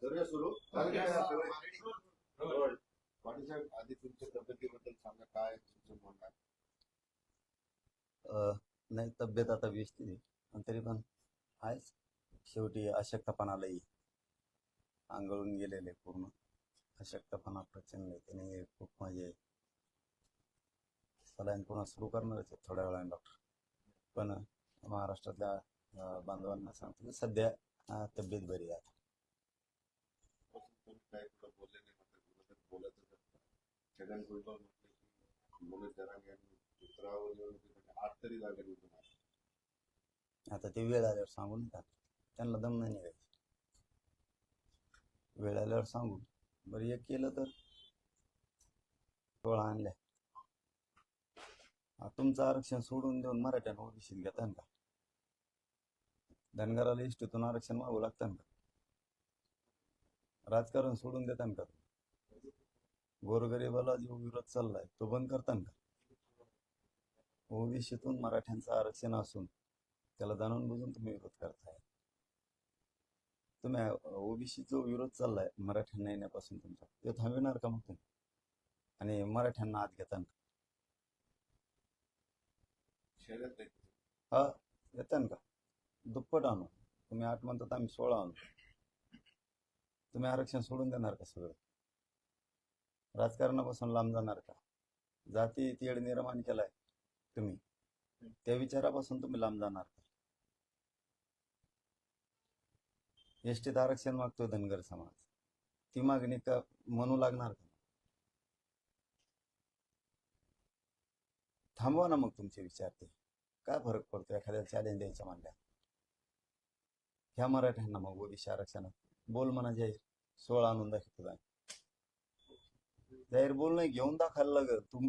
करूया सुरू. पाटीलसाहेब आधी तुमच्या तब्येतीबद्दल सांगा काय तुमचं म्हणणं आहे? अ, नाही तब्येत आता व्यवस्थित आहे. पण तरी पण आहेच. शेवटी अशक्तपणालाही आंघोळून गेलेले पूर्ण. अशक्तपणा प्रचंड आहे. त्याने खूप म्हणजे सलाईन पुन्हा सुरू करणारच आहे थोड्या वेळाने डॉक्टर पण महाराष्ट्रातल्या बांधवांना सांगतो की सध्या तब्येत बरी आहे आता. ते वेळ आल्यावर सांगून त्यांना दम नाही निघायचं. वेळ आल्यावर सांगून बरं एक केलं तर? टोळा आणल्या. तुमचं आरक्षण सोडून देऊन मराठ्यांना ओबीसीत घेता का? धनगराला इष्टीतून आरक्षण मागू लागतं का? राजकारण सोडून देतान का? गोरगरिबाला जो विरोध चाललाय तो बंद करतान का? ओबीसीतून मराठ्यांचं आरक्षण असून त्याला जाणून बुजून तुम्ही विरोध करताय. तुम्ही ओबीसी जो विरोध चाललाय मराठ्यांना येण्यापासून तुमचा. ते थांबविणार का मग तुम्ही? आणि मराठ्यांना आत घेतान. हा येतान का? दुप्पट आणू. तुम्ही आठ म्हणतात आम्ही सोळा आणू. तुम्ही आरक्षण सोडून देणार का सगळं? राजकारणापासून लांब जाणार का? जाती तीड निर्माण केलाय तुम्ही. त्या विचारापासून तुम्ही लांब जाणार का? एसटीत आरक्षण मागतोय धनगर समाज. ती मागणी का म्हणू लागणार का? थांबवा ना मग तुमचे विचार ते. काय फरक पडतो एखाद्याला चॅलेंज द्यायच्या म्हणल्या ह्या मराठ्यांना मग ओबीसी आरक्षणात बोल म्हणा जाहीर. सोळा आणून दाखवतो जाहीर बोल नाही घेऊन दाखवायला लागत तुम